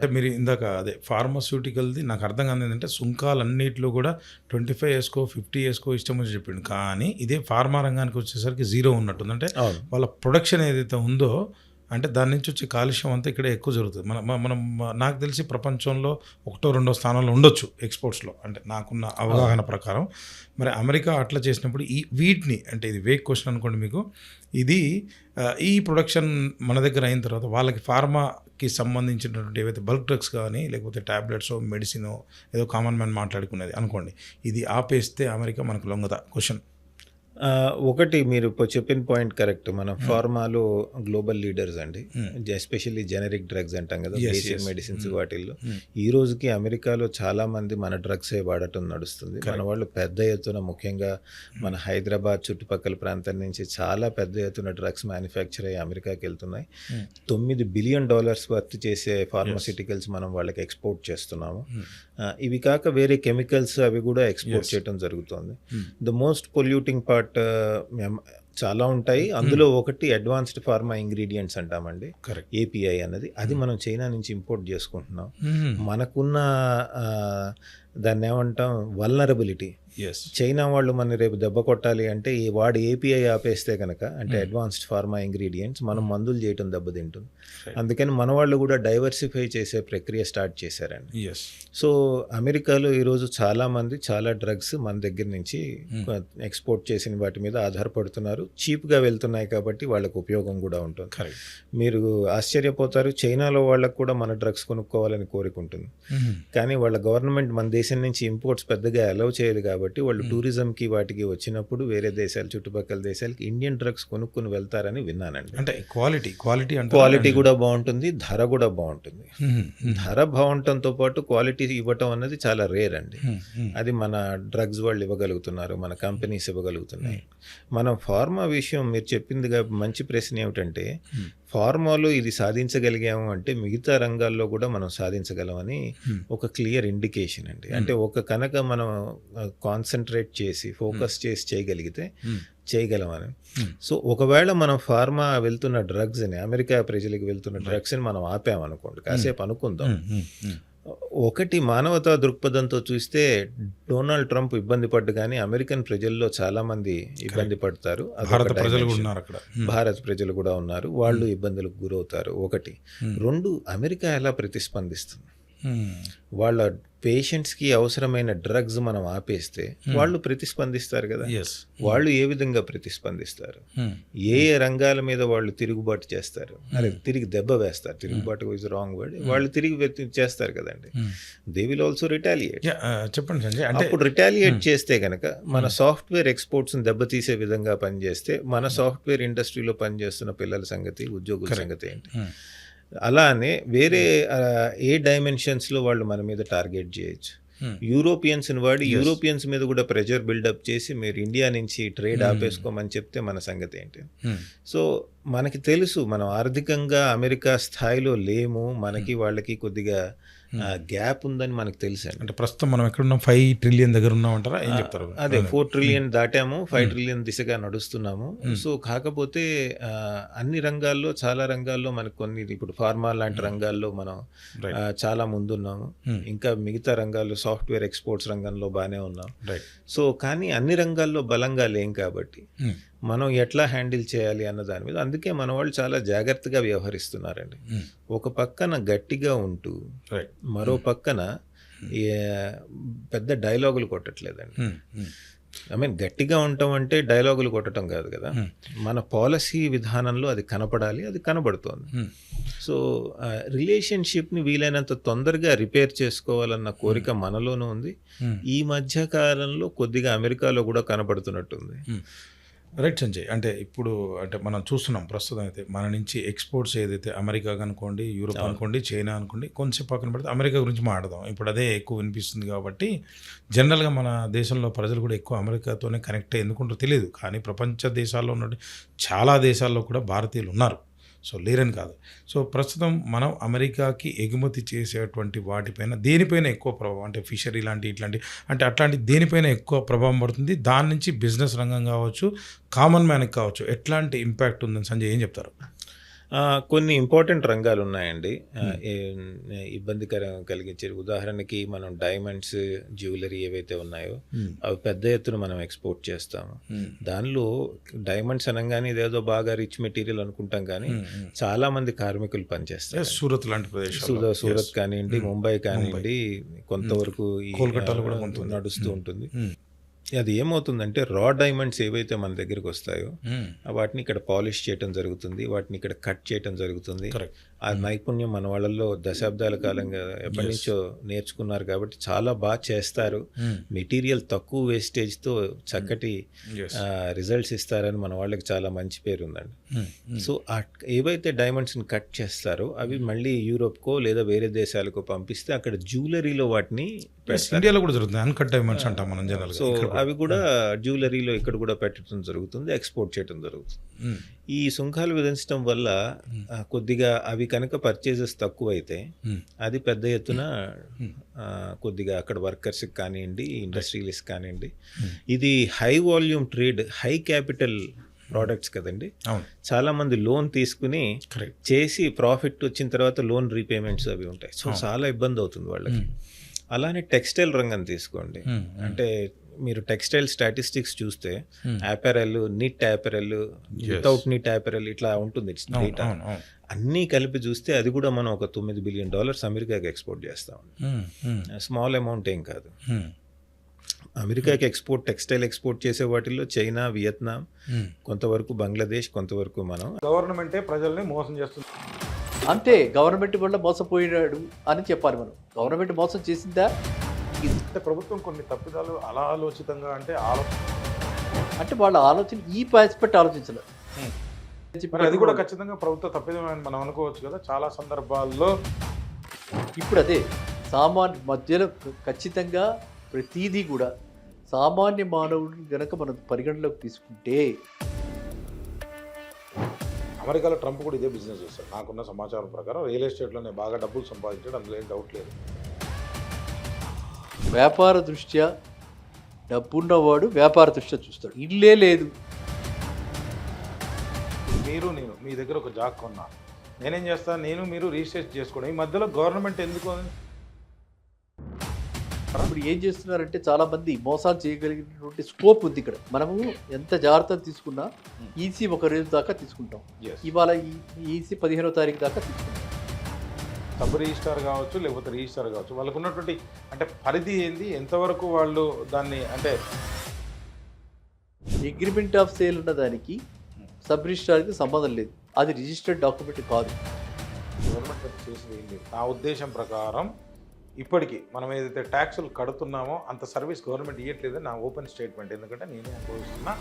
అంటే మీరు ఇందాక అదే ఫార్మస్యూటికల్ది నాకు అర్థం కాదు ఏంటంటే సుంకాలన్నిటిలో కూడా ట్వంటీ ఫైవ్ వేసుకో ఫిఫ్టీ వేసుకో ఇష్టం వచ్చి చెప్పిండు. కానీ ఇదే ఫార్మా రంగానికి వచ్చేసరికి జీరో ఉన్నట్టుంది. అంటే వాళ్ళ ప్రొడక్షన్ ఏదైతే ఉందో అంటే దాని నుంచి వచ్చే కాలుష్యం అంతా ఇక్కడ ఎక్కువ జరుగుతుంది. మన మనం నాకు తెలిసి ప్రపంచంలో ఒకటో రెండో స్థానంలో ఉండొచ్చు ఎక్స్పోర్ట్స్లో. అంటే నాకున్న అవగాహన ప్రకారం. మరి అమెరికా అట్లా చేసినప్పుడు ఈ వీటిని అంటే ఇది వేక్ క్వశ్చన్ అనుకోండి మీకు. ఇది ఈ ప్రొడక్షన్ మన దగ్గర అయిన తర్వాత వాళ్ళకి ఫార్మాకి సంబంధించినటువంటి ఏవైతే బల్క్ డ్రగ్స్ కానీ లేకపోతే ట్యాబ్లెట్స్ మెడిసిన్ ఏదో కామన్ మ్యాన్ మాట్లాడుకునేది అనుకోండి. ఇది ఆపేస్తే అమెరికా మనకు లొంగదా? క్వశ్చన్ ఆ, ఒకటి మీరు ఇప్పుడు చెప్పిన పాయింట్ కరెక్ట్ మనం ఫార్మాలో గ్లోబల్ లీడర్స్ అండి ఎస్పెషల్లీ జెనరిక్ డ్రగ్స్ అంటాం కదా బేసిక్. మెడిసిన్స్. వాటిల్లో. ఈ రోజుకి అమెరికాలో చాలా మంది మన డ్రగ్సే వాడటం నడుస్తుంది మన. వాళ్ళు పెద్ద ఎత్తున ముఖ్యంగా మన హైదరాబాద్ చుట్టుపక్కల ప్రాంతం నుంచి చాలా పెద్ద ఎత్తున డ్రగ్స్ మ్యానుఫ్యాక్చర్ అయ్యి అమెరికాకి వెళ్తున్నాయి. తొమ్మిది బిలియన్ డాలర్స్ వర్త్ చేసే ఫార్మాసిటికల్స్ మనం వాళ్ళకి ఎక్స్పోర్ట్ చేస్తున్నాము ఆ, ఇవి కాక వేరే కెమికల్స్ అవి కూడా ఎక్స్పోర్ట్. చేయడం జరుగుతుంది. ద మోస్ట్ పొల్యూటింగ్ పార్ట్ చాలా ఉంటాయి. అందులో ఒకటి అడ్వాన్స్డ్ ఫార్మా ఇంగ్రీడియంట్స్ అంటామండి. కరెక్ట్. ఏపీఐ అన్నది. అది మనం చైనా నుంచి ఇంపోర్ట్ చేసుకుంటున్నాం. మనకున్న దాన్ని ఏమంటాం? వల్నరబిలిటీ. చైనా వాళ్ళు మన రేపు దెబ్బ కొట్టాలి అంటే ఈ వాడు ఏపీఐ ఆపేస్తే కనుక అంటే అడ్వాన్స్డ్ ఫార్మా ఇంగ్రీడియంట్స్ మనం మందులు చేయటం దెబ్బతింటుంది. అందుకని మన వాళ్ళు కూడా డైవర్సిఫై చేసే ప్రక్రియ స్టార్ట్ చేశారండి. సో అమెరికాలో ఈరోజు చాలామంది చాలా డ్రగ్స్ మన దగ్గర నుంచి ఎక్స్పోర్ట్ చేసిన వాటి మీద ఆధారపడుతున్నారు. చీప్గా వెళ్తున్నాయి కాబట్టి వాళ్ళకు ఉపయోగం కూడా ఉంటుంది. మీరు ఆశ్చర్యపోతారు చైనాలో వాళ్ళకు కూడా మన డ్రగ్స్ కొనుక్కోవాలని కోరుకుంటుంది కానీ వాళ్ళ గవర్నమెంట్ మన దేశం నుంచి ఇంపోర్ట్స్ పెద్దగా అలౌ చేయదు కాబట్టి వాళ్ళు టూరిజంకి వాటికి వచ్చినప్పుడు వేరే దేశాలు చుట్టుపక్కల దేశాలకి ఇండియన్ డ్రగ్స్ కొనుక్కొని వెళ్తారని విన్నానండి. అంటే క్వాలిటీ క్వాలిటీ అంటే క్వాలిటీ కూడా బాగుంటుంది ధర కూడా బాగుంటుంది. ధర బాగుండటంతో పాటు క్వాలిటీ ఇవ్వటం అన్నది చాలా రేర్ అండి. అది మన డ్రగ్స్ వాళ్ళు ఇవ్వగలుగుతున్నారు మన కంపెనీస్ ఇవ్వగలుగుతున్నాయి. మనం ఫార్మా విషయం మీరు చెప్పిందిగా మంచి ప్రశ్న ఏమిటంటే ఫార్మాలో ఇది సాధించగలిగాము అంటే మిగతా రంగాల్లో కూడా మనం సాధించగలమని ఒక క్లియర్ ఇండికేషన్ అండి. అంటే ఒక కనుక మనం కాన్సన్ట్రేట్ చేసి ఫోకస్ చేసి చేయగలిగితే చేయగలమని. సో ఒకవేళ మనం ఫార్మా వెళ్తున్న డ్రగ్స్ని అమెరికా ప్రజలకు వెళ్తున్న డ్రగ్స్ని మనం ఆపామనుకోండి కాసేపు అనుకుందాం. ఒకటి మానవతా దృక్పథంతో చూస్తే డొనాల్డ్ ట్రంప్ ఇబ్బంది పడ్డు కానీ అమెరికన్ ప్రజల్లో చాలా మంది ఇబ్బంది పడతారు. భారత ప్రజలు. ఉన్నారు అక్కడ. భారత్ ప్రజలు కూడా ఉన్నారు. వాళ్ళు ఇబ్బందులకు గురవుతారు. ఒకటి. రెండు అమెరికా ఎలా ప్రతిస్పందిస్తుంది? వాళ్ళ పేషెంట్స్కి అవసరమైన డ్రగ్స్ మనం ఆపేస్తే వాళ్ళు ప్రతిస్పందిస్తారు కదా. ఎస్ వాళ్ళు ఏ విధంగా ప్రతిస్పందిస్తారు? ఏ ఏ రంగాల మీద వాళ్ళు తిరుగుబాటు చేస్తారు? అరే తిరిగి దెబ్బ వేస్తారు. తిరుగుబాటు ఇస్ రాంగ్ వర్డ్ వాళ్ళు తిరిగి చేస్తారు కదండి. దే విల్ ఆల్సో రిటాలియేట్ చెప్పండి అప్పుడు రిటాలియేట్ చేస్తే కనుక మన సాఫ్ట్వేర్ ఎక్స్పోర్ట్స్ దెబ్బతీసే విధంగా పనిచేస్తే మన సాఫ్ట్వేర్ ఇండస్ట్రీలో పనిచేస్తున్న పిల్లల సంగతి ఉద్యోగుల సంగతి ఏంటి? Hmm. అలానే వేరే ఏ డైమెన్షన్స్లో వాళ్ళు మన మీద టార్గెట్ చేయొచ్చు. యూరోపియన్స్ వాడి యూరోపియన్స్ మీద కూడా ప్రెజర్ బిల్డప్ చేసి మీరు ఇండియా నుంచి ట్రేడ్ ఆపేసుకోమని చెప్తే మన సంగతి ఏంటి? సో మనకి తెలుసు మనం ఆర్థికంగా అమెరికా స్థాయిలో లేము మనకి వాళ్ళకి కొద్దిగా గ్యాప్ ఉందని మనకు తెలుసు అంటే ప్రస్తుతం మనం ఎక్కడున్నాం? ఫైవ్ ట్రిలియన్ దగ్గర ఉన్నాం అంటారా? ఏం చెప్తారు? అదే ఫోర్ ట్రిలియన్ దాటాము ఫైవ్ ట్రిలియన్ దిశగా నడుస్తున్నాము. సో కాకపోతే అన్ని రంగాల్లో చాలా రంగాల్లో మనకు కొన్ని ఇప్పుడు ఫార్మా లాంటి రంగాల్లో మనం చాలా ముందున్నాము. ఇంకా మిగతా రంగాల్లో సాఫ్ట్వేర్ ఎక్స్పోర్ట్స్ రంగంలో బాగానే ఉన్నాం. రైట్ సో కానీ అన్ని రంగాల్లో బలంగా లేం కాబట్టి మనం ఎట్లా హ్యాండిల్ చేయాలి అన్న దాని మీద అందుకే మన వాళ్ళు చాలా జాగ్రత్తగా వ్యవహరిస్తున్నారండి. ఒక పక్కన గట్టిగా ఉంటూ మరో పక్కన ఏ- పెద్ద డైలాగులు కొట్టట్లేదండి. ఐ మీన్ గట్టిగా ఉండటం అంటే డైలాగులు కొట్టడం కాదు కదా. మన పాలసీ విధానంలో అది కనపడాలి అది కనబడుతోంది. సో రిలేషన్షిప్ని వీలైనంత తొందరగా రిపేర్ చేసుకోవాలన్న కోరిక మనలోనూ ఉంది. ఈ మధ్య కాలంలో కొద్దిగా అమెరికాలో కూడా కనపడుతున్నట్టుంది రైట్ సంజయ్ అంటే ఇప్పుడు అంటే మనం చూస్తున్నాం ప్రస్తుతం అయితే మన నుంచి ఎక్స్పోర్ట్స్ ఏదైతే అమెరికా అనుకోండి యూరోప్ అనుకోండి చైనా అనుకోండి కొంచెం పక్కన పెడితే అమెరికా గురించి మాట్లాడదాం. ఇప్పుడు అదే ఎక్కువ వినిపిస్తుంది కాబట్టి జనరల్గా మన దేశంలో ప్రజలు కూడా ఎక్కువ అమెరికాతోనే కనెక్ట్ ఎందుకుంటారో తెలియదు. కానీ ప్రపంచ దేశాల్లో ఉన్న చాలా దేశాల్లో కూడా భారతీయులు ఉన్నారు. సో లేరని కాదు. సో ప్రస్తుతం మనం అమెరికాకి ఎగుమతి చేసేటువంటి వాటిపైన దేనిపైన ఎక్కువ ప్రభావం? అంటే ఫిషరీ లాంటి ఇట్లాంటి అంటే అట్లాంటి దేనిపైన ఎక్కువ ప్రభావం పడుతుంది? దాని నుంచి బిజినెస్ రంగం కావచ్చు కామన్ మ్యాన్కి కావచ్చు ఎట్లాంటి ఇంపాక్ట్ ఉందని సంజయ్ ఏం చెప్తారు? కొన్ని ఇంపార్టెంట్ రంగాలు ఉన్నాయండి. ఇబ్బందికరం కలిగించే ఉదాహరణకి మనం డైమండ్స్ జ్యువెలరీ ఏవైతే ఉన్నాయో అవి పెద్ద ఎత్తున మనం ఎక్స్పోర్ట్ చేస్తాము. దానిలో డైమండ్స్ అనగానే ఇదేదో బాగా రిచ్ మెటీరియల్ అనుకుంటాం కానీ చాలా మంది కార్మికులు పనిచేస్తారు. సూరత్ లాంటి ప్రదేశాలు సూరత్ కానివ్వండి ముంబై కానివ్వండి కొంతవరకు. నడుస్తూ ఉంటుంది. అది ఏమవుతుందంటే రా డైమండ్స్ ఏవైతే మన దగ్గరికి వస్తాయో వాటిని ఇక్కడ పాలిష్ చేయటం జరుగుతుంది వాటిని ఇక్కడ కట్ చేయటం జరుగుతుంది. ఆ నైపుణ్యం మన వాళ్ళల్లో దశాబ్దాల కాలంగా ఎప్పటి నుంచో నేర్చుకున్నారు కాబట్టి చాలా బాగా చేస్తారు. మెటీరియల్ తక్కువ వేస్టేజ్తో చక్కటి రిజల్ట్స్ ఇస్తారని మన వాళ్ళకి చాలా మంచి పేరు ఉందండి. సో ఏవైతే డైమండ్స్ని కట్ చేస్తారో అవి మళ్ళీ యూరోప్కో లేదా వేరే దేశాలకు పంపిస్తే అక్కడ జ్యువెలరీలో వాటిని ఇండియాలో కూడా జరుగుతుంది. అన్కట్ డైమండ్స్ అంటాం మనం జనరల్ సో అవి కూడా జ్యువెలరీలో ఇక్కడ కూడా పెట్టడం జరుగుతుంది ఎక్స్పోర్ట్ చేయడం జరుగుతుంది. ఈ సుంకాలు విధించడం వల్ల కొద్దిగా అవి కనుక పర్చేజెస్ తక్కువ అయితే అది పెద్ద ఎత్తున కొద్దిగా అక్కడ వర్కర్స్కి కానివ్వండి ఇండస్ట్రియలిస్ట్ కానివ్వండి. ఇది high volume trade high capital products కదండి. చాలా మంది లోన్ తీసుకుని చేసి ప్రాఫిట్ వచ్చిన తర్వాత లోన్ రీపేమెంట్స్ అవి ఉంటాయి. సో చాలా ఇబ్బంది అవుతుంది వాళ్ళకి. అలానే టెక్స్టైల్ రంగం తీసుకోండి. అంటే మీరు టెక్స్టైల్ స్టాటిస్టిక్స్ చూస్తే apparel knit apparel without knit apparel ఇట్లా ఉంటుంది డేటా అన్నీ కలిపి చూస్తే అది కూడా మనం ఒక తొమ్మిది బిలియన్ డాలర్స్ అమెరికాకి ఎక్స్పోర్ట్ చేస్తాం స్మాల్ అమౌంట్ ఏం కాదు. అమెరికాకి ఎక్స్పోర్ట్ టెక్స్టైల్ ఎక్స్పోర్ట్ చేసే వాటిల్లో చైనా వియత్నాం కొంతవరకు బంగ్లాదేశ్ కొంతవరకు మనం గవర్నమెంటే ప్రజల్ని మోసం చేస్తుంది. అంతే గవర్నమెంట్ వల్ల మోసపోయినాడు అని చెప్పాలి మనం. గవర్నమెంట్ మోసం చేసిందా? అంటే ప్రభుత్వం కొన్ని తప్పిదాలు అలా ఆలోచితంగా అంటే అంటే వాళ్ళ ఆలోచన ఈ ఆస్పెక్ట్ ఆలోచించలేదు. మరి అది కూడా ఖచ్చితంగా ప్రభుత్వ తప్పిదం అని మనం అనుకోవచ్చు కదా చాలా సందర్భాల్లో. ఇప్పుడు అదే సామాన్య మధ్యలో ఖచ్చితంగా ప్రతిదీ కూడా సామాన్య మానవుడిని గనక మనం పరిగణలోకి తీసుకుంటే అమెరికాలో ట్రంప్ కూడా ఇదే బిజినెస్ చేస్తాడు. నాకున్న సమాచారం ప్రకారం రియల్ ఎస్టేట్లోనే బాగా డబ్బులు సంపాదించాడు అందులో ఏం డౌట్ లేదు. వ్యాపార దృష్ట్యా డబ్బున్నవాడు వ్యాపార దృష్ట్యా చూస్తాడు. ఇల్లే లేదు. మీరు నేను మీ దగ్గర ఒక జాగ్ కొన్నా. నేనేం చేస్తాను నేను మీరు రిజిస్ట్రేషన్ చేసుకోవడం ఈ మధ్యలో గవర్నమెంట్ ఎందుకు ఇప్పుడు ఏం చేస్తున్నారంటే చాలా మంది మోసాలు చేయగలిగినటువంటి స్కోప్ ఉంది ఇక్కడ. మనము ఎంత జాగ్రత్తలు తీసుకున్నా ఈసీ ఒక రోజు దాకా తీసుకుంటాం. ఇవాళ ఈసీ పదిహేనో తారీఖు దాకా తీసుకుంటాం. సబ్ రిజిస్టార్ కావచ్చు లేకపోతే రిజిస్టార్ కావచ్చు వాళ్ళకు ఉన్నటువంటి అంటే పరిధి ఏంది? ఎంతవరకు వాళ్ళు దాన్ని అంటే అగ్రిమెంట్ ఆఫ్ సేల్ ఉన్న దానికి సబ్ రిజిస్ట్రార్కి సంబంధం లేదు. అది రిజిస్టర్డ్ డాక్యుమెంట్ కాదు. గవర్నమెంట్ చేసేది ఏం లేదు. నా ఉద్దేశం ప్రకారం ఇప్పటికీ మనం ఏదైతే ట్యాక్సులు కడుతున్నామో అంత సర్వీస్ గవర్నమెంట్ ఇవ్వట్లేదని నా ఓపెన్ స్టేట్మెంట్. ఎందుకంటే నేనే అనుభవిస్తున్నా.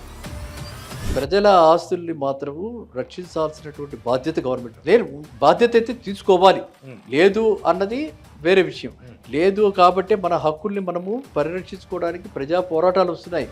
ప్రజల ఆస్తుల్ని మాత్రము రక్షించాల్సినటువంటి బాధ్యత గవర్నమెంట్. లేదు బాధ్యత అయితే తీసుకోవాలి. లేదు అన్నది వేరే విషయం. లేదు కాబట్టి మన హక్కుల్ని మనము పరిరక్షించుకోవడానికి ప్రజా పోరాటాలు వస్తున్నాయి.